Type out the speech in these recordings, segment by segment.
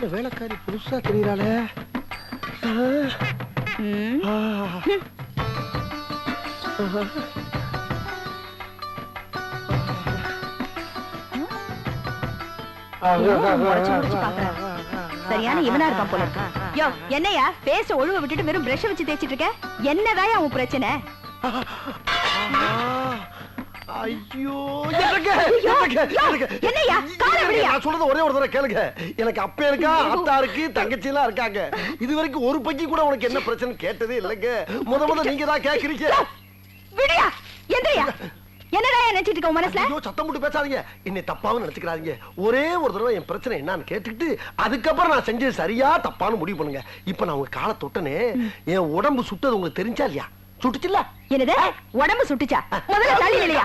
என்ன வேலைக்காரி புதுசா தெரியறாளே. சரியான இவனா இருப்பான் போல இருக்கு. யோ என்னையா? பேச ஒழுவ விட்டுட்டு வெறும் பிரஷ் வச்சு தேய்ச்சிட்டு இருக்க? என்னதான் உன் பிரச்சனை? ஐயோ எனக்கு ஐயோ, எனக்கு யோ, எனக்கு என்னய்யா? காலை விடுயா. நான் சொல்றது ஒரே ஒரு தடவை கேளுங்க. எனக்கு அப்ப இருக்கா அத்தா இருக்கு தங்கச்சி எல்லாம் இருக்காங்க. இது வரைக்கும் ஒரு பக்கி கூட உனக்கு என்ன பிரச்சனை கேட்டதே இல்லைங்க. முத முத நீங்க தான் கேக்குறீங்க. விடியா எந்திரியா என்னடா நினைச்சிட்டு இருக்க உன் மனசுல? ஐயோ சத்தம் போட்டு பேசாதீங்க. என்னை தப்பாவும் நினைச்சுக்கிறாதீங்க. ஒரே ஒரு தடவை என் பிரச்சனை என்னன்னு கேட்டுக்கிட்டு அதுக்கப்புறம் நான் செஞ்சது சரியா தப்பான்னு முடிவு பண்ணுங்க. இப்ப நான் உங்க காலை தொட்டனே என் உடம்பு சுட்டது உங்களுக்கு தெரிஞ்சா இல்லையா? சுட்டுச்சுல்ல? என்னது? உடம்பு சுட்டுச்சா? முதல்ல தள்ளி இல்லையா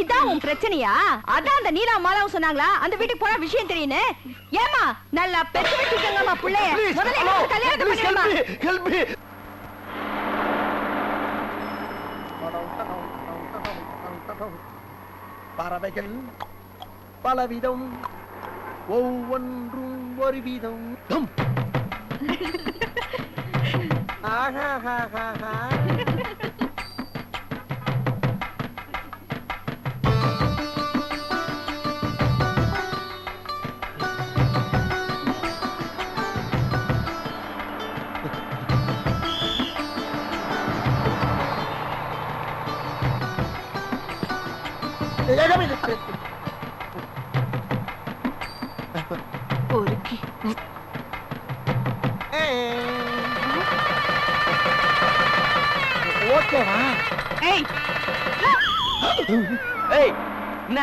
இதான் உன் பிரச்சனையா? அதான் அந்த நீலா மாலாவும் சொன்னாங்களா? அந்த வீட்டுக்கு போனா விஷயம் தெரியுன்னு ஏமா நல்லா பெற்று வச்சிருக்கங்கம்மா பிள்ளைய. முதல்ல கல்யாணத்தை பண்ணிடுமா ஹெல்ப் மீ பறவைகள் பலவிதம் ஒவ்வொன்றும் ஒரு விதம் டும். பொறுக்கி ஓகேவா ஏய் ஏய் என்ன?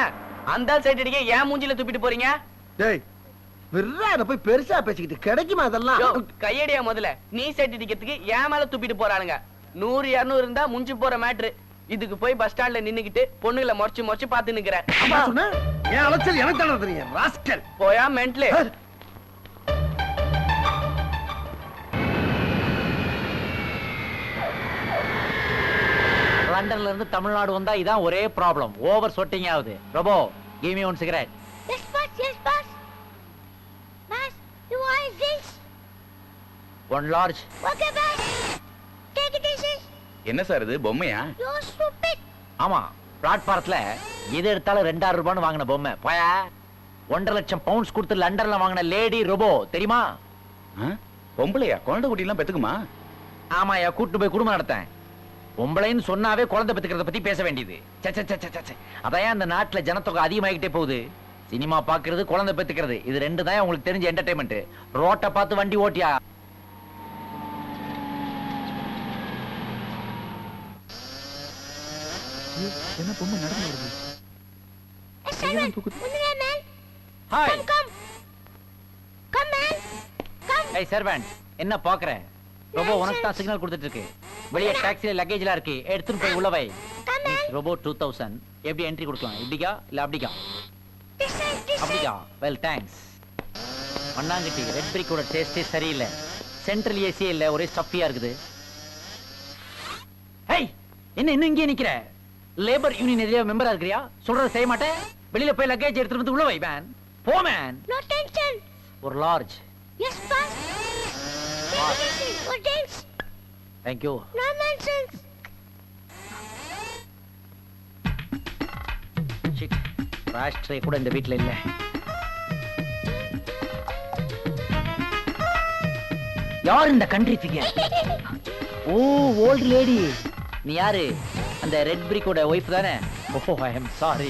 அந்த சைடு அடிக்க ஏன் மூஞ்சில துப்பிட்டு போறீங்க? டேய் விர்றான போய் பெருசா பேசிக்கிட்டு கிடைக்குமா அதெல்லாம்? கையடியா முதல்ல. நீ சைடு அடிக்கிறதுக்கு ஏன் மேல துப்பிட்டு போறானுங்க நூறு இருநூறு இருந்தா முஞ்சி போற மேட்ரு. இதுக்கு போய் பஸ் ஸ்டாண்ட்ல நின்னுக்கிட்டு பொண்ணுகளை முறைச்சு முறைச்சு பாத்து நிக்கிறேன். என் அலைச்சல் எனக்கு தானே தெரியும் ராஸ்கல் போயா மென்ட்லு லண்டன்ல இருந்து தமிழ்நாடு வந்தா இதான் ஒரே ப்ராப்ளம் ஓவர் சொட்டிங் ஆகுது robo give me one cigarette Yes, boss. Yes, boss. Boss, you want this? One large boss. Take it easy. என்ன சார் இது பொம்மையா You're stupid. ஆமா பிளாட்பாரத்துல எது எடுத்தாலும் ரெண்டாயிரம் ரூபான்னு வாங்கின பொம்மை. போயா? ஒன்றரை லட்சம் பவுண்ட்ஸ் கொடுத்து லண்டன்ல வாங்கின லேடி ரொபோ தெரியுமா? பொம்பளையா? குழந்தை குட்டிலாம் பெத்துக்குமா? ஆமாயா கூட்டு போய் குடும்பம் நடத்தேன். பொம்பளைன்னு சொன்னாவே குழந்தை பெத்துக்கிறத பத்தி பேச வேண்டியது. அதான் ஏன் அந்த நாட்டுல ஜனத்தொகை அதிகமாகிட்டே போகுது? சினிமா பாக்குறது குழந்தை பெத்துக்கிறது. இது ரெண்டு தான் உங்களுக்கு தெரிஞ்ச என்டர்டைன்மெண்ட் ரோட்டை பார்த்து வண்டி ஓட்டியா? என்ன பொம்மை நடந்து வருது? Simon. Munira, man. Hi Come, come. Come, man. Come. ஏய் சர்வன்ட் என்ன பாக்குற ரோபோ உனக்கு தான் சிக்னல் கொடுத்துட்டு இருக்கு வெளியே டாக்ஸில லக்கேஜ்லாம் இருக்கு. எடுத்துட்டு போய் உள்ள வை. Come, man. Robo two thousand எப்படி என்ட்ரி கொடுக்கலாம்? இப்படிக்கா? இல்ல side. அப்படிக்கா? வெல் தேங்க்ஸ் மண்ணாங்கட்டி ரெட் பிரிக்கோட டேஸ்டே சரியில்லை. சென்ட்ரல் ஏசி இல்ல. ஒரே ஸ்டஃபியா இருக்குது. ஹேய் என்ன இன்னும் இங்கே நிக்கிற? லேபர் யூனியன் எதிரே மெம்பரா இருக்கிறியா? சொல்றத செய்ய மாட்டேன். வெளியில போய் லக்கேஜ் எடுத்துட்டு வந்து உள்ள வை மேன் போ மேன் No tension. ஒரு லார்ஜ். No drinks. Thank you No nonsense. Shit ராஷ்ட்ரே கூட இந்த வீட்ல இல்ல. யார் இந்த கண்ட்ரி ஃபிகர் ஓ ஓல்ட் லேடி நீ யாரு? அந்த ரெட் பிரிக்கோட ஒய்ஃப் தானே? Oh I am sorry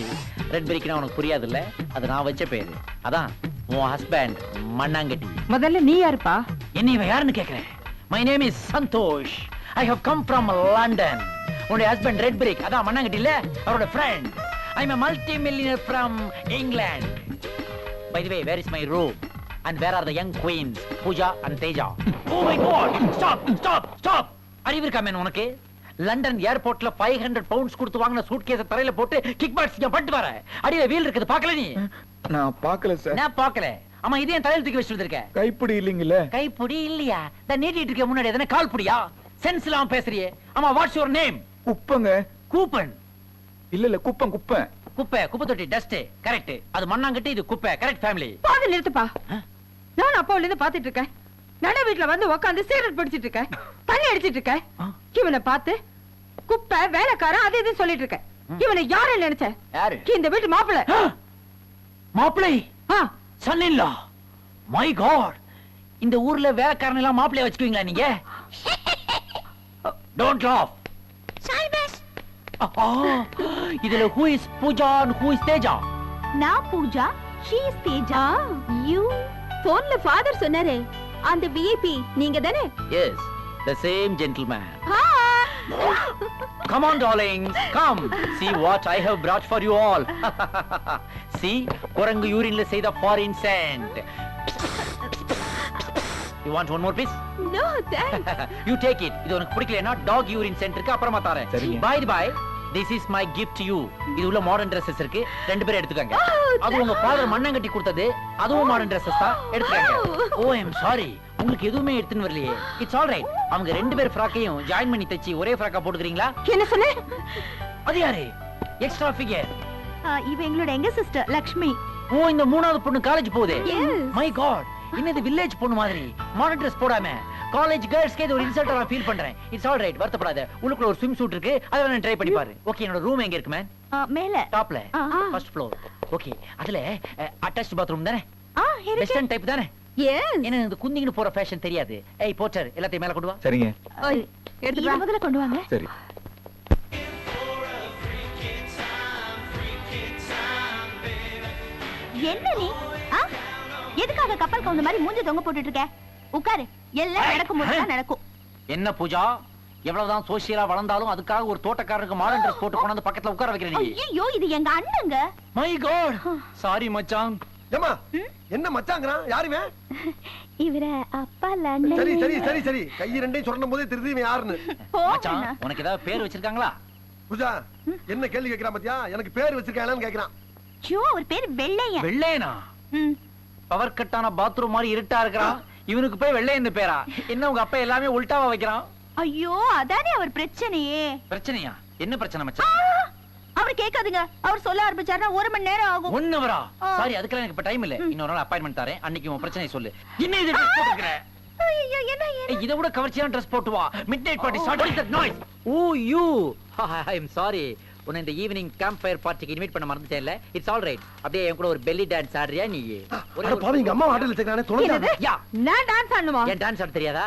red பிரிக்னா உனக்கு புரியாது இல்ல அது நான் வச்ச பேரு. அதான் உன் ஹஸ்பண்ட் மண்ணாங்கட்டி. முதல்ல நீ யாருப்பா? என்ன இவன் யாருன்னு கேக்குறேன்? My name is Santhosh. I have come from London உன்னுடைய ஹஸ்பண்ட் ரெட் பிரிக் அதான் மண்ணாங்கட்டி இல்ல அவரோட friend I am multi millionaire from England by the way where is my room And where are the young queens, Pooja and Teja? Oh my God! Stop! Stop! Stop! அறிவு இருக்கா man உனக்கு? London ஏர்போர்ட்ல five hundred pounds கொடுத்து வாங்கின suit கேஸ தரையில போட்டு kick box பட்டு வர. அடியில வீல் இருக்குது பாக்கல நீ? நான் பார்க்கல சார் நான் பாக்கல ஆமா இதே என் தலையில தூக்கி வச்சுட்டு இருக்க கைப்பிடி இல்லைங்கல்ல? கைப்புடி இல்லையா? இந்த நீட்டிட்டு இருக்க முன்னாடி எதனா கால் புடியா சென்ஸ் இல்லாம பேசுறியே. ஆமா வாட்ஸ் யுவர் நேம் குப்பங்க. கூப்பன். இல்ல இல்ல குப்பம் குப்பம் குப்பை குப்பை தொட்டி டஸ்ட் கரெக்ட் அது மண்ணாங்கட்டி இது குப்பை. கரெக்ட் ஃபேமிலி பாதி நிறுத்துப்பா. நான் அப்பாவுல இருந்து பாத்துட்டு இருக்கேன். நட வீட்டுல வந்து உட்காந்து சிகரெட் பிடிச்சிட்டு இருக்கேன். தண்ணி அடிச்சிட்டு இருக்கேன். இவனை பார்த்து குப்பை வேலைக்காரன் அது இதுன்னு சொல்லிட்டு இருக்கேன். இவனை யாரு நினைச்ச? யாரு? இந்த வீட்டு மாப்பிள்ளை மாப்பிளை? ஆ, son in law my God இந்த ஊர்ல வேலைக்காரன் எல்லாம் மாப்பிளைய வச்சுக்குவீங்களா நீங்க? Don't laugh. இதுல who is Pooja who is Teja நான் Pooja she is Teja you போன்ல ஃபாதர் சொன்னாரே. அந்த விஐபி நீங்க தானே yes the same gentleman Come on, darlings. Come. See what I have brought for you all. See, குரங்கு யூரின்ல செய்த foreign scent. You want one more piece? No thanks you take it. இது உனக்கு பிடிக்கலனா டாக் யூரின் சென்ட் இருக்கு அப்புறமா தரேன். Is my gift to you. இது உள்ள மாடர்ன் Dresses இருக்கு. ரெண்டு பேரும் எடுத்துக்கங்க. அது உங்க ஃாதர் மண்ணங்கட்டி கொடுத்தது. அதுவும் மாடர்ன் Dresses தான். எடுத்துக்கங்க. Oh, I am sorry. உங்களுக்கு எதுவுமே எடுத்துன்னு வரலையே. It's all right. அவங்க ரெண்டு பேர் ஃப்ராக்கையும் ஜாயின் பண்ணி தச்சு ஒரே ஃப்ராக்கா போட்டுக்கிறீங்களா? என்ன சொன்ன அது யாரு? Extra figure. இவ எங்களோட எங்க சிஸ்டர் லக்ஷ்மி ஓ இந்த மூணாவது பொண்ணு காலேஜ் போகுது. மை காட் இன்னும் இது வில்லேஜ் பொண்ணு மாதிரி மாடர்ன் ட்ரெஸ் போடாம காலேஜ் கேர்ள்ஸ்க்கே இது ஒரு இன்சல்ட்டா நான் ஃபீல் பண்றேன். இட்ஸ் ஆல் ரைட் வருத்தப்படாத. உள்ளுக்குள்ள ஒரு ஸ்விம் சூட் இருக்கு. அதை வேணா ட்ரை பண்ணி பாரு. ஓகே என்னோட ரூம் எங்க இருக்கு மேன் மேல. டாப்ல. ஃபர்ஸ்ட் ஃப்ளோர் ஓகே அதுல அட்டாச்ட் பாத்ரூம் தானே? ஆ இருக்கு. வெஸ்டர்ன் டைப் தானே? எஸ் ஏன்னா இந்த குந்திங்கன்னு போற ஃபேஷன் தெரியாது. ஏய் போச்சர் எல்லாத்தையும் மேல கொண்டு வா. சரிங்க. எடுத்து முதல்ல கொண்டு வாங்க. சரி. என்ன நீ? எதுக்காக கப்பல் கவுந்த மாதிரி மூஞ்சி தொங்க போட்டுட்டு இருக்க? உட்காரு. எல்லாம் நடக்கும் போது தான் நடக்கும். என்ன பூஜா? எவ்வளவுதான் சோசியலா வளர்ந்தாலும் அதுக்காக ஒரு தோட்டக்காரருக்கு மாடர்ன் ட்ரெஸ் போட்டு கொண்டாந்து பக்கத்துல உட்கார வைக்கிற நீ. ஐயோ இது எங்க அண்ணங்க. மை காட் சாரி மச்சான். ஏமா என்ன மச்சாங்கிறான்? யாருமே? இவர அப்பா சரி சரி சரி சரி. கை ரெண்டையும் சொல்லணும் போதே தெரியுது இவன் யாருன்னு மச்சான் உனக்கு ஏதாவது பேர் வச்சிருக்காங்களா? பூஜா என்ன கேள்வி கேட்கிறான் பாத்தியா? எனக்கு பேர் வச்சிருக்காங்களான்னு கேக்குறான் ஐயோ அவர் பேர் வெள்ளையன். வெள்ளையனா. பவர் கட்டான பாத்ரூம் மாதிரி இருட்டா இருக்கிறான். இவனுக்கு போய் வெள்ளையன் பேரா? என்ன உங்க அப்பா எல்லாமே உல்டாவா வைக்கிறான்? ஐயோ அதானே அவர் பிரச்சனையே. பிரச்சனையா? என்ன பிரச்சனை! மச்சான்? அவர் கேட்காதுங்க. அவர் சொல்ல ஆரம்பிச்சாருன்னா ஒரு மணி நேரம் ஆகும். ஒன் ஹவரா ஆ. சாரி அதுக்கெல்லாம் எனக்கு இப்ப டைம் இல்ல. இன்னொரு நாள் அப்பாயின்மெண்ட் தரேன். அன்னைக்கு உன் பிரச்சனை சொல்லு. என்ன இது ட்ரெஸ் போட்டுக்கிற என்ன என்ன? இதை விட கவர்ச்சியான ட்ரெஸ் போட்டு வா. Midnight party start what is that noise oh you I am sorry உன்னை இந்த ஈவினிங் கேம்ப் ஃபயர் பார்ட்டிக்கு இன்வைட் பண்ண மறந்துட்டேன்ல. இட்ஸ் ஆல் ரைட் அப்படியே என் கூட ஒரு பெல்லி டான்ஸ் ஆடுறியா நீ ஒரே பாவி எங்க அம்மா வச்சிருக்கானே என்னது? தொலைஞ்சா யா. நான் டான்ஸ் ஆடணுமா? ஏன் டான்ஸ் ஆட தெரியாதா?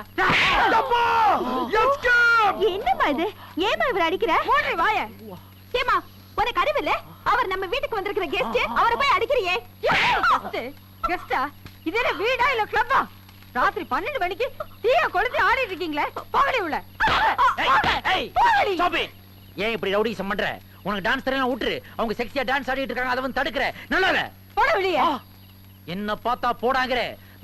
என்னம்மா இது? ஏமா இவர் அடிக்கிற? ஓடுறே வாய. ஏமா உனக்கு அறிவு இல்ல? அவர் நம்ம வீட்டுக்கு வந்திருக்கிற கெஸ்ட் அவரை போய் அடிக்கிறியே? கெஸ்டா இது என்ன வீடா இல்ல கிளப்பா ராத்திரி பன்னெண்டு மணிக்கு தீய கொளுத்தி ஆடிட்டு இருக்கீங்களே? போகடி உள்ள ஏய் ஸ்டாப் இட் ஏன் இப்படி ரவுடிசம் பண்ற? உனக்கு டான்ஸ் தெரியல விட்டுரு அவங்க செக்ஸியா டான்ஸ் ஆடிட்டு இருக்காங்க அதை வந்து தடுக்கற. நல்லா போட வெளியே. என்ன பார்த்தா போடாங்கற?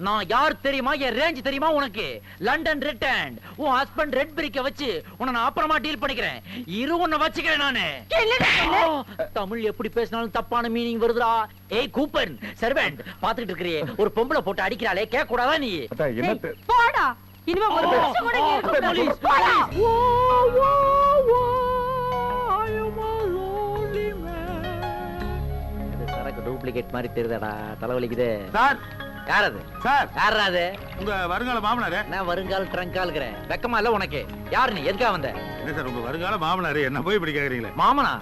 நான் யார் தெரியுமா? என் ரேஞ்ச் தெரியுமா உனக்கு? லண்டன் ரிட்டர்ன் உன் ஹஸ்பண்ட் ரெட் பிரிக்க வச்சு உன்னை நான் அப்புறமா டீல் பண்ணிக்கிறேன். இரு உன்னை வச்சுக்கிறேன் நானு. தமிழ் எப்படி பேசினாலும் தப்பான மீனிங் வருதுடா. ஏய் கூப்பன் சர்வெண்ட் பாத்துக்கிட்டு இருக்கிறியே. ஒரு பொம்பளை போட்டு அடிக்கிறாளே கேட்க கூடாதா நீ போடா. இனிமே டூப்ளிகேட் மாதிரி தெரியுதாடா? தலைவலிக்குது. சார். யார் அது சார். யாரா அது? உங்க வருங்கால மாமனாரு. நான் வருங்கால் ட்ரங்கால்கிறேன் வெக்கமா இல்ல உனக்கு? யார் நீ? எதுக்காக வந்த? என்ன சார் உங்க வருங்கால மாமனாரு? என்ன போய் இப்படி கேக்குறீங்களே? மாமனா?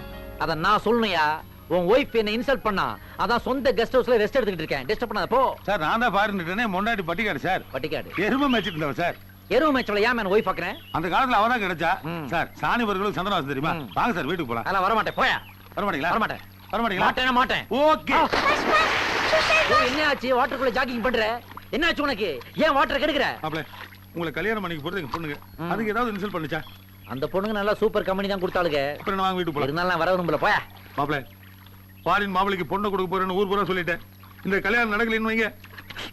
அத நான் சொல்லணும்யா. உன் ஒய்ஃப் என்ன இன்சல்ட் பண்ணா. அதான் சொந்த கெஸ்ட் ஹவுஸ்ல ரெஸ்ட் எடுத்துக்கிட்டு இருக்கேன். டிஸ்டர்ப் பண்ணாத போ. சார் நான் தான் பாருந்துட்டேனே முன்னாடி பட்டிக்காடு சார். பட்டிக்காடு. எருமை மேய்ச்சிட்டு இருந்தவன் சார். எருவு மேட்ச்ல ஏன் மேன் ஒய்ஃப் பாக்குறேன் அந்த காலத்துல அவதான் கிடைச்சா. சார் சாணி வர்களும் சந்திரவாசம் தெரியுமா. வாங்க சார் வீட்டுக்கு போலாம். அதெல்லாம் வர மாட்டேன் போயா. வர மாட்டீங்களா வர மாட்டீங்களா? மாட்டேனா மாட்டேன். ஓகே. ஓ, என்ன ஆச்சு? வாட்டருக்குள்ள ஜாகிங் பண்ற? என்ன ஆச்சு உனக்கு? ஏன் வாட்டர் கெடுக்கிற? மாப்பிள உங்களை கல்யாணம் பண்ணிக்க போறது எங்க பொண்ணுங்க. ம். அதுக்கு ஏதாவது இன்சல்ட் பண்ணுச்சா? அந்த பொண்ணுங்க நல்லா சூப்பர் கம்பெனி தான் கொடுத்தாளுங்க. அப்புறம் என்ன வாங்க வீட்டுக்கு போலாம். இருந்தாலும் நான் வர விரும்பல. போயா. மாப்பிள ஃபாரின் மாப்பிளைக்கு பொண்ணை கொடுக்க போறேன்னு ஊர் பூரா சொல்லிட்டேன். இந்த கல்யாணம் நடக்கலைன்னு வைங்க.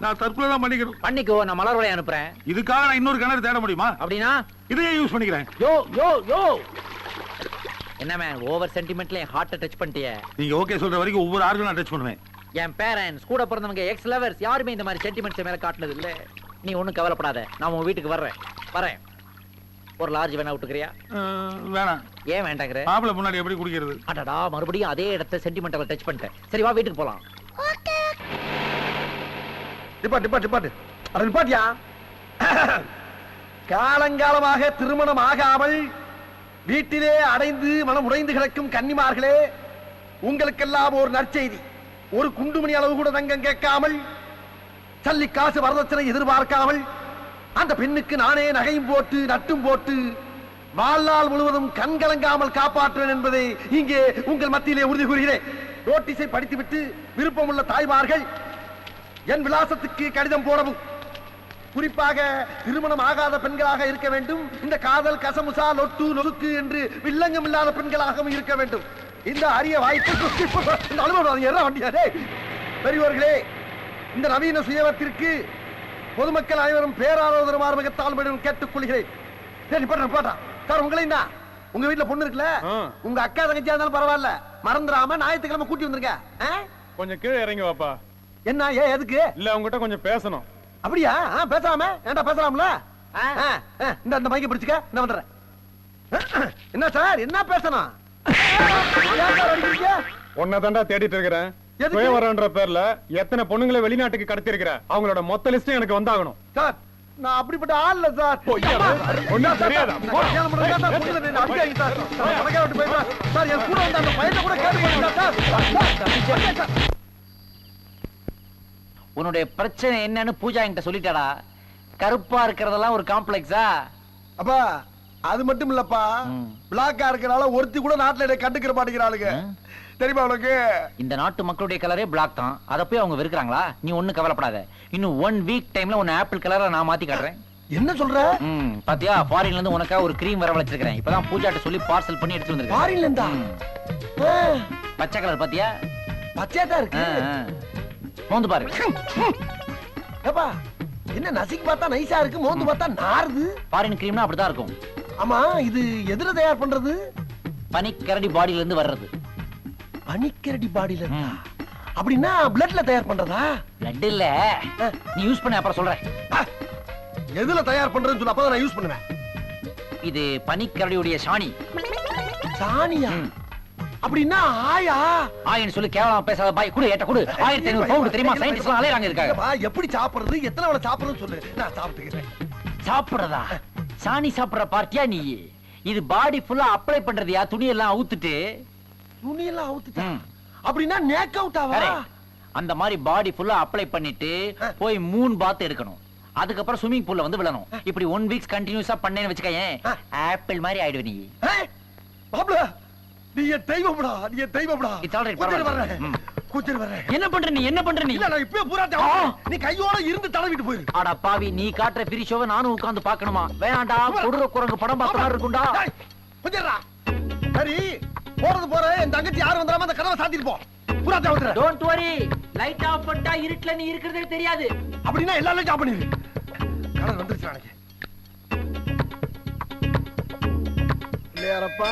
நான் தற்கொலை தான் பண்ணிக்கிறேன் பண்ணிக்கோ நான் மலர் வளையம் அனுப்புறேன். இதுக்காக நான் இன்னொரு கிணறு தேட முடியுமா? அப்படின்னா? இதையே யூஸ் பண்ணிக்கிறேன். யோ யோ யோ. என்ன மேன் ஓவர் சென்டிமெண்ட்ல என் ஹார்ட்டை டச் பண்ணிட்டிய? நீங்க ஓகே சொல்ற வரைக்கும் ஒவ்வொரு ஆர்கும் நான் டச் பண்ணுவேன். என் பேரண்ட்ஸ் கூட பிறந்தவங்க எக்ஸ் லவர்ஸ் யாருமே இந்த மாதிரி சென்டிமெண்ட்ஸ் மேல காட்டினது இல்ல. நீ ஒண்ணும் கவலைப்படாத நான் உன் வீட்டுக்கு வர்றேன். வரேன். ஒரு லார்ஜ் வேணா விட்டுக்கிறியா? வேணாம். ஏன் வேண்டாங்கிற? மாப்பிள்ளை முன்னாடி எப்படி குடிக்கிறது? அடடா மறுபடியும் அதே இடத்த சென்டிமெண்டல் டச் பண்ணிட்டேன். சரி வா வீட்டுக்கு போலாம். நிப்பாட்டு நிப்பாட்டு நிப்பாட்டு. அட நிப்பாட்டியா? காலங்காலமாக திருமணம் ஆகாமல் வீட்டிலே அடைந்து மனம் உடைந்து கிடக்கும் கன்னிமார்களே உங்களுக்கெல்லாம் ஒரு நற்செய்தி. ஒரு குண்டுமணி அளவு கூட தங்கம் கேட்காமல் சல்லி காசு வரதட்சணை எதிர்பார்க்காமல் அந்த பெண்ணுக்கு நானே நகையும் போட்டு நட்டும் போட்டு வாழ்நாள் முழுவதும் கண்கலங்காமல் காப்பாற்றுவேன் என்பதை இங்கே உங்கள் மத்தியிலே உறுதி கூறுகிறேன். நோட்டீஸை படித்துவிட்டு விருப்பமுள்ள தாய்மார்கள் என் விலாசத்துக்கு கடிதம் போடவும். குறிப்பாக திருமணம் ஆகாத பெண்களாக இருக்க வேண்டும். இந்த காதல் கசமுசா லொட்டு நொறுக்கு என்று வில்லங்கம் இல்லாத பெண்களாகவும் இருக்க வேண்டும். இந்த அரிய வாய்ப்பு இந்த அனுபவம் என்ன வண்டியா டேய்? பெரியோர்களே இந்த நவீன சுயவத்திற்கு பொதுமக்கள் அனைவரும் பேராதரவு மிக தாழ்மையுடன் கேட்டுக் கொள்கிறேன். சரி போட்டா போட்டா சார் உங்களையும் தான் உங்க வீட்டுல பொண்ணு இருக்குல்ல? உங்க அக்கா தங்கச்சியா இருந்தாலும் பரவாயில்ல. மறந்துடாம ஞாயிற்றுக்கிழமை கூட்டி வந்திருக்க? கொஞ்சம் கீழே இறங்கி வாப்பா. என்ன ஏன் எதுக்கு? இல்ல உங்ககிட்ட கொஞ்சம் பேசணும். அப்படியா ஆ, பேசலாமே ஏன்டா பேசலாம்ல ஆ. ஆ, ஆ, இந்த இந்த மைக்க பிடிச்சுக்க நான் வந்துடுறேன் என்ன சார் என்ன பேசணும்? உன்னதாண்டா தேடிட்டு இருக்கிறேன்? சுயவரன்ற பேர்ல எத்தனை பொண்ணுங்களை வெளிநாட்டுக்கு கடத்தி இருக்கிற அவங்களோட மொத்த லிஸ்டும் எனக்கு வந்தாகணும் சார் நான் அப்படிப்பட்ட ஆள் இல்ல சார்? ஒண்ணும் தெரியாதா? சார். சார், பணக்கார விட்டு போயிடுறேன். சார், என் கூட வந்த அந்த பையனை கூட கேட்டு சார்? உன்னுடைய பிரச்சனை என்னன்னு பூஜா என்கிட்ட சொல்லிட்டாடா. கருப்பா இருக்கிறதெல்லாம் ஒரு காம்ப்ளெக்ஸா? அப்பா அது மட்டும் இல்லப்பா. பிளாக்கா இருக்கனால ஒருத்தி கூட நாட்டுல என்னை கண்டுக்கிற மாட்டேங்கிறாளுங்க. தெரியுமா உனக்கு? இந்த நாட்டு மக்களுடைய கலரே பிளாக் தான். அதை போய் அவங்க வெறுக்கிறாங்களா? நீ ஒண்ணும் கவலைப்படாத. இன்னும் ஒன் வீக் டைம்ல உன்னை ஆப்பிள் கலரா நான் மாத்தி காட்டுறேன். என்ன சொல்ற? ம் பாத்தியா? ஃபாரின்ல இருந்து உனக்கா ஒரு க்ரீம் வர வச்சிருக்கேன் இப்பதான் பூஜாட்ட சொல்லி பார்சல் பண்ணி எடுத்து வந்திருக்கேன். ஃபாரின்ல இருந்தா? பச்சை கலர் பாத்தியா? பச்சையா தான் இருக்கு. மோந்து பாரு. ஏப்பா என்ன நசிக்கு பார்த்தா நைஸா இருக்கு மோந்து பார்த்தா நாறுது? ஃபாரின் க்ரீம்னா அப்படிதான் இருக்கும். ஆமா இது எதுல தயார் பண்றது? பனிக்கரடி பாடியில இருந்து வர்றது. பனிக்கரடி பாடியில இருந்தா. அப்படின்னா பிளட்ல தயார் பண்றதா? பிளட் இல்ல. நீ யூஸ் பண்ண அப்புறம் சொல்றேன். எதுல தயார் பண்றதுன்னு சொல்ல அப்பதான் நான் யூஸ் பண்ணுவேன். இது பனிக்கரடியுடைய சாணி. சாணியா. அப்படின்னா ஆயா? ஆயின்னு சொல்லி கேவலமா பேசாத பாய் குடு ஏட்ட குடு. ஆயிரத்தி ஐநூறு பவுண்ட் தெரியுமா? சயின்டிஸ்ட் எல்லாம் அலையறாங்க இருக்காங்க. எப்படி சாப்பிடுறது? எத்தனை வேளை சாப்பிடுறதுன்னு சொல்லு. நான் சாப்பிட்டுக்கிறேன். சாப்பிடுறதா? சாணி சாப்பிடுற பார்ட்டியா நீ? இது பாடி ஃபுல்லா அப்ளை பண்றதுயா? துணி எல்லாம் அவுத்துட்டு? துணியெல்லாம் அவுத்துட்டா. அப்படின்னா நேக் அவுட்டாவா correct. அந்த மாதிரி பாடி ஃபுல்லா அப்ளை பண்ணிட்டு போய் மூணு பாத் எடுக்கணும். அதுக்கப்புறம் ஸ்விமிங் பூல்ல வந்து விழணும். இப்படி ஒன் வீக்ஸ் கண்டினியூஸா பண்ணேன்னு வச்சுக்கயேன். ஆ. ஆப்பிள் மாதிரி ஆயிடுவ நீ. நீ என் தெய்வம்டா நீ என் தெய்வம்டா. பரவாயில்ல. வர்றேன். கூட்டிட்டு வர்றேன். என்ன பண்ற நீ? என்ன பண்ற நீ? இல்ல நான் இப்பவே பூரா. நீ கையோட இருந்து தடவிட்டு போயிரு. அட பாவி நீ காட்டுற பிரி ஷோவை நானும் உட்கார்ந்து பார்க்கணுமா? வேணாண்டா கொடுற குரங்கு படம் பார்த்த மாதிரி இருக்கும்டா. டேய், கொஞ்சம் இருடா. சரி போறது போற என் தங்கச்சி யாரும் வந்துடாம அந்த கதவை சாத்திட்டு போ. பூரா தேவை டோன்ட் வரி லைட் ஆஃப் பண்ணிட்டா இருட்டுல நீ இருக்கிறதே தெரியாது. அப்படின்னா எல்லாரும் ஜாப் பண்ணிரு. கடன் வந்துருச்சு எனக்கு இல்லையாரப்பா.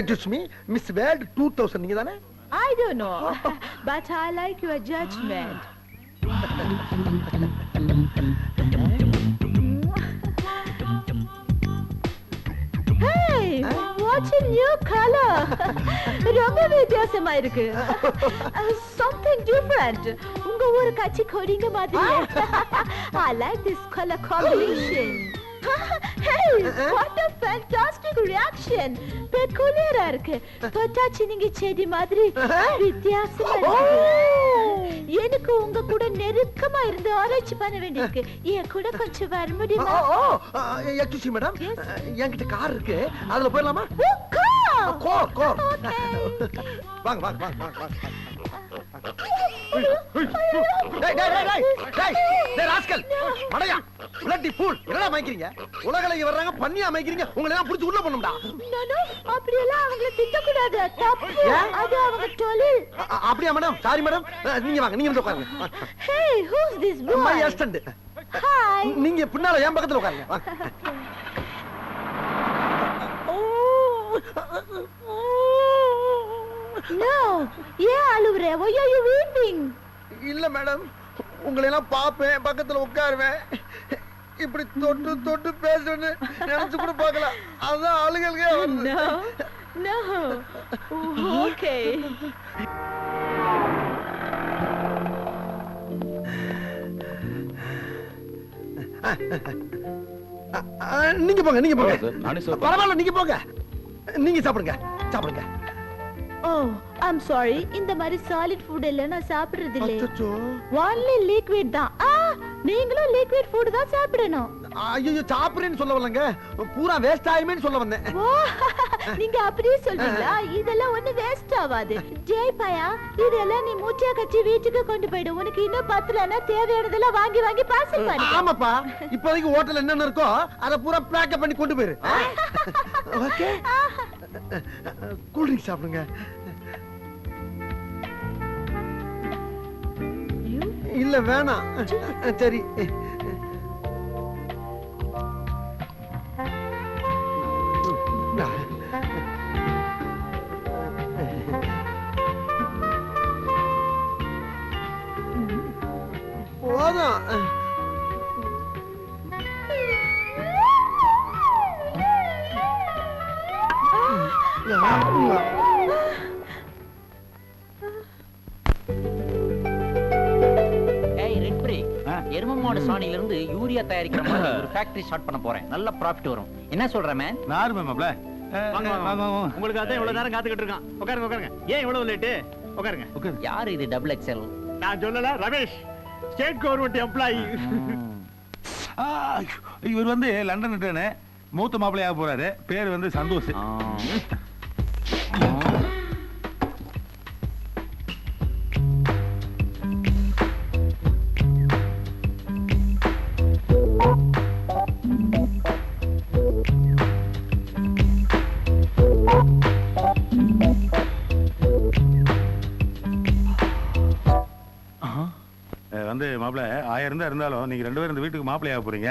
excuse me miss world two thousand நீங்க தானே? I don't know but I like your judgement What's a new color? ரொம்பவே வித்தியாசமா இருக்கு. Uh, something different. உங்க ஒரு கட்சி கொடிங்க மாதிரி. I like this color combination. Hey what a fantastic reaction. பெக்குலியரா இருக்கு தொட்டாச்சு நீங்க செடி மாதிரி வித்தியாசமா இருக்கு எனக்கு உங்க கூட நெருக்கமா இருந்து ஆராய்ச்சி பண்ண வேண்டியிருக்கு என் கூட கொஞ்சம் வர முடியுமா ஓ எக்ஸ்கூஸ் மேடம். என்கிட்ட கார் இருக்கு அதுல போயிடலாமா! கோர் கோர் Okay. வாங்க வாங்க வாங்க வாங்க உலகலைக்கு வர்றாங்க பண்ணியா மயக்கிறீங்க உங்களை எல்லாம் புடிச்சு உள்ள பண்ணும்டா நானு? அப்படியெல்லாம் அவங்கள திட்டக்கூடாது. தப்பு. ஏன்? அது அவங்க தொழில். அ- அ- அப்படியா மேடம் சாரி மேடம் நீங்க வாங்க நீங்க வந்து உட்காருங்க. Hey who's this my boy assistant hi நீங்க பின்னால என் பக்கத்துல உட்காருங்க. வாங்க. நோ ஏன் அழுவுற? Why are you weeping? இல்ல மேடம் உங்களை எல்லாம் பாப்பேன் பக்கத்துல உட்காருவேன். இப்படி தொட்டு தொட்டு பேசுன்னு நினைச்சு கூட பார்க்கல. அதான் ஆளுகளுக்கே வருது. No. No. Okay. நீங்க போங்க நீங்க போங்க. பரவாயில்ல நீங்க போங்க. நீங்க சாப்பிடுங்க சாப்பிடுங்க. Oh i'm sorry. இந்த மாதிரி சாலிட் ஃபுட் எல்லாம் நான் சாப்பிடுறது இல்ல அச்சச்சோ. only liquid தான். ஆ நீங்களும் liquid food தான் சாப்பிடணும். ஐயோ சாப்பிடுறேன்னு சொல்ல வரலங்க. பூரா வேஸ்ட் ஆயுமேன்னு சொல்ல வந்தேன். ஓ நீங்க அப்படியே சொல்றீங்களா? இதெல்லாம் ஒண்ணு வேஸ்ட் ஆகாது ஜெய் பயா இதெல்லாம் நீ மூச்சா கச்சி வீட்டுக்கு கொண்டு போயிடு. உனக்கு இன்னும் பத்தலன்னா தேவையானதெல்லாம் வாங்கி வாங்கி பார்சல் பண்ணு ஆமாப்பா. இப்போதைக்கு ஹோட்டல் என்னென்ன இருக்கோ அதை பூரா பேக்கப் பண்ணி கொண்டு போயிரு. ஓகே கூல் ட்ரிங்க் சாப்பிடுங்க. இல்ல வேணாம் சரி. போதும். ஏய் ரெட் பிரேக் ஆ? எரும மாடு சாணியில இருந்து யூரியா தயாரிக்கிற மாதிரி ஒரு ஃபேக்டரி ஸ்டார்ட் பண்ண போறேன். நல்ல ப்ராஃபிட் வரும். என்ன சொல்ற மேன் மாப்ள உங்களுக்கு அதான் இவ்வளவு நேரம் காத்துக்கிட்டு இருக்கான். உட்காருங்க உட்காருங்க. ஏன் இவ்வளவு லேட்டு உட்காருங்க. உட்காரு. யார் இது டபுள் எக்ஸ்எல் நான் சொல்லல ரமேஷ். ஸ்டேட் கவர்மெண்ட் எம்ப்ளாயி ஆ, இவர் வந்து லண்டன் ரிட்டர்னு மூத்த மாப்பிள்ளையாக போறாரு. பேர் வந்து சந்தோஷ். வந்து மாப்பிள்ள ஆயிரம் தான் இருந்தாலும் நீங்க ரெண்டு பேரும் இந்த வீட்டுக்கு மாப்பிள்ளையாக போறீங்க.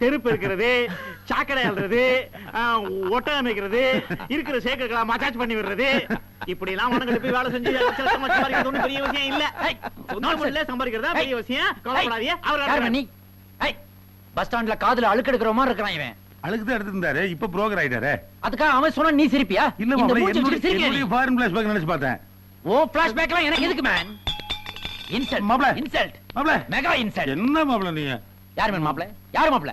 தெருப்பு இருக்கிறது சாக்கடை அல்றது ஒட்டகம் அமைக்கிறது இருக்கிற சேக்கெல்லாம் மசாஜ் பண்ணி விடுறது. இப்படி எல்லாம் உனக்கு போய் வேலை செஞ்சு சம்பாதிக்கிறது பெரிய விஷயம் இல்ல. முறையில சம்பாதிக்கிறதா? பெரிய விஷயம். கவலைப்படாதீங்க. அவர். நீ? பஸ் ஸ்டாண்ட்ல காதுல அழுக்கு எடுக்கிற மாதிரி இருக்கிறான் இவன். அழுக்கு தான் எடுத்திருந்தாரு இப்ப புரோக்கர் ஆயிட்டாரு. அதுக்காக அவன் சொன்னா நீ சிரிப்பியா? இல்ல என்னுடைய? ஃபாரின் பிளாஷ்பேக் நினைச்சு பார்த்தேன். ஓ பிளாஷ்பேக்லாம் எனக்கு எதுக்கு மேன் இன்சல்ட் மாப்ள. இன்சல்ட் மாப்பிள்ள மெகா இன்சல்ட் என்ன மாப்பிள்ள நீங்க? யார் மேன் மாப்ள யார் மாப்ள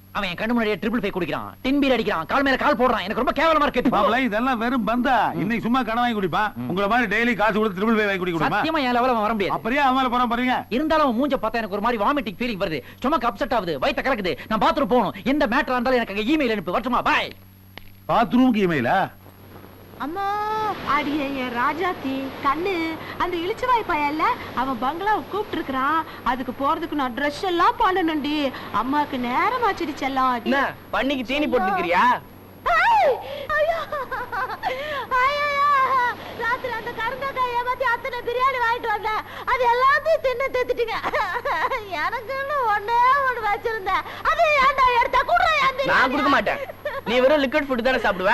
அவன் என் கண்ணு முன்னாடியே ட்ரிபிள் ஃபைவ் குடிக்கிறான். டின் பீர் அடிக்கிறான். கால் மேல கால் போடுறான். எனக்கு ரொம்ப கேவலமா இருக்கு. மாப்பிள்ள இதெல்லாம் வெறும் பந்தா. இன்னைக்கு சும்மா கடன் வாங்கி குடிப்பான் உங்கள மாதிரி டெய்லி காசு கொடுத்து ட்ரிபிள் பை வாங்கி குடிக்க முடியுமா சத்தியமா என் லெவல வர முடியாது. அப்படியே அவன் மேல போறான் பாருங்க. இருந்தாலும் அவன் மூஞ்ச பார்த்தா எனக்கு ஒரு மாதிரி வாமிட்டிங் ஃபீலிங் வருது. சும்மா அப்செட் ஆகுது. வயித்த கலக்குது. நான் பாத்ரூம் போகணும். எந்த மேட்டர் இருந்தாலும் எனக்கு இமெயில் அனுப்பு. வரட்டுமா? பாய் பாத்ரூமுக்கு இமெயிலா அம்மா அடியே என் ராஜாத்தி கண்ணு அந்த இளிச்சவாய் பையன்ல அவன் பங்களாவை கூப்பிட்டு இருக்கிறான் அதுக்கு போறதுக்கு நான் ட்ரெஸ் எல்லாம் பண்ணணும்டி. அம்மாக்கு நேரம் ஆச்சிடுச்சு எல்லாம் என்ன பண்ணிக்கு தீனி போட்டுக்கிறியா? ராத்திரி அந்த கருங்காய் ஏமாத்தி அத்தனை பிரியாணி வாங்கிட்டு வந்தேன். அது எல்லாத்தையும் தின்னு தெத்துட்டீங்க எனக்குன்னு ஒண்ணே ஒண்ணு வச்சிருந்தேன். அது ஏன்டா எடுத்தா? கூட நான் கொடுக்க மாட்டேன். நீ வெறும் லிக்விட் ஃபுட் தானே சாப்பிடுவ?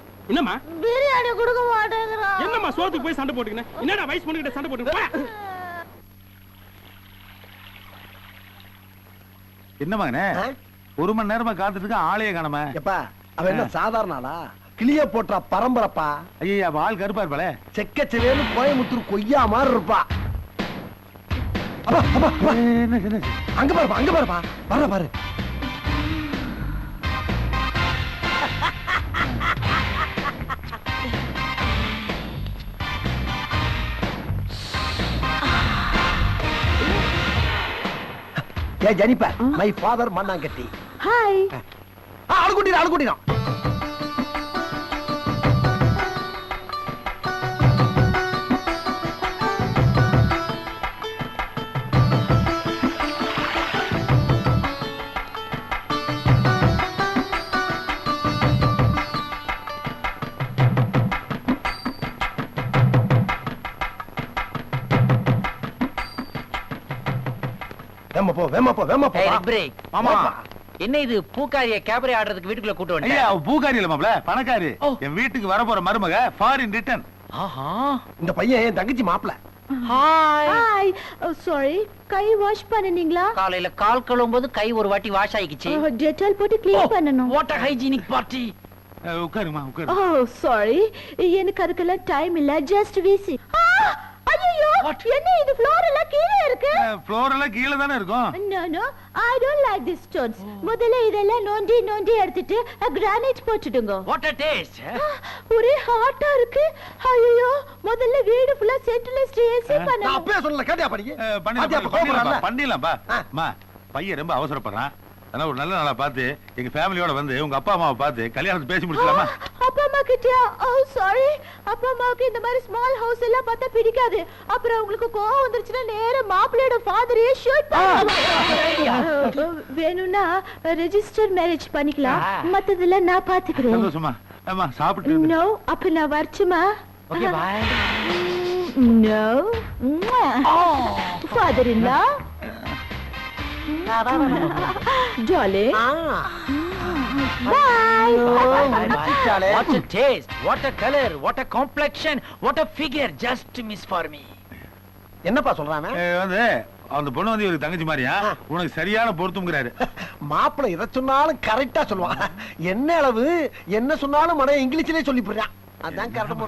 என்னம்மா? பிரியாணி கொடுக்க மாட்டேங்கிறான் என்னம்மா சோத்துக்கு போய் சண்டை போட்டுக்கின? என்னடா வயசு பொண்ணுகிட்ட சண்டை போட்டுக்கின? என்ன மகனே? ஒரு மணி நேரமா காத்துட்டு இருக்க ஆளையே காணாம. எப்பா அவன் என்ன சாதாரண ஆளா? கிளிய போட்டா பரம்பரப்பா? ஐயா அவ ஆள் கருப்பா இருப்பாளே செக்கச்சவேன்னு கோயம்புத்தூர் கொய்யா மாதிரி இருப்பா. அங்க பாருப்பா அங்க பாருப்பா. வர பாரு. ஏ மை ஃபாதர் மண்ணாங்கட்டி. ஹாய் ஆளு கூட்டிடு வேமா போ வேமா போ வேமா போ பிரேக். மாமா. என்ன இது பூக்காரிய கேபரே ஆடுறதுக்கு வீட்டுக்குள்ள கூட்டு ஐயா வந்துட்டேன் அவ பூக்காரி இல்ல மாப்ள பணக்காரி. என் வீட்டுக்கு வர போற மருமக ஃபாரின் ரிட்டர்ன் ஆஹா. இந்த பையன் என் தங்கச்சி மாப்பிள. ஹாய் ஹாய் சாரி கை வாஷ் பண்ணனீங்களா? காலையில கால் கழுவும்போது கை ஒரு வாட்டி வாஷ் ஆயிக்கிச்சு. டெட்டால் போட்டு க்ளீன் பண்ணனும் வாட் ஹைஜீனிக் பார்ட்டி உட்காருமா உட்காரு. ஓ சாரி எனக்கு அதுக்கெல்லாம் டைம் இல்ல. ஜஸ்ட் வீசி. ஐயோ என்ன இது ஃப்ளோர் எல்லாம் கீழே இருக்கு? ஃப்ளோர் எல்லாம் கீழே தானே இருக்கும்? No, no, I don't like these stones. முதல்ல இதெல்லாம் நோண்டி நோண்டி எடுத்துட்டு கிரானைட் போட்டுடுங்க. வாட் அ டேஸ்ட் ஒரே ஹாட்டா இருக்கு. ஐயோ முதல்ல வீடு ஃபுல்லா சென்ட்ரலைஸ்ட் ஏசி நான் பண்ணணும். அப்பவே சொல்லல கேட்டியா அஹ், பண்ணிடலாம்? பண்ணிடலாம்ப்பா. ஆ. அம்மா பையன் ரொம்ப அவசரப்படுறான். அதனால ஒரு நல்ல நாளா பார்த்து எங்க ஃபேமிலியோட வந்து உங்க அப்பா அம்மாவை பார்த்து கல்யாணத்தை பேசி முடிச்சலாமா அப்பா அம்மா கிட்டயா? ஓ சாரி அப்பா அம்மாவுக்கு இந்த மாதிரி ஸ்மால் ஹவுஸ் எல்லாம் பார்த்தா பிடிக்காது அப்புறம் உங்களுக்கு கோவம் வந்துருச்சுன்னா நேரா மாப்பிள்ளையோட ஃபாதரையே ஷூட் வேணும்னா ரெஜிஸ்டர் மேரேஜ் பண்ணிக்கலாம். மத்ததெல்லாம் நான் பாத்துக்கிறேன் சந்தோஷமா ஆமா சாப்பிட்டு. நோ அப்ப நான் வரச்சுமா okay bye No. Father-in-law. Darling. Bye. What a taste what a colour what a complexion what a figure just miss for me என்னப்பா? அஹ், வந்து அந்த பொண்ணு வந்து இவருக்கு தங்கச்சி மாதிரியா? உனக்கு சரியான பொருத்தம்ங்கிறாரு. மாப்பிள்ளை எதை சொன்னாலும் கரெக்டா சொல்லுவான். என்ன அளவு? என்ன சொன்னாலும் மன இங்கிலீஷ்லயே சொல்லி போடுறான் அதான் கரெக்ட்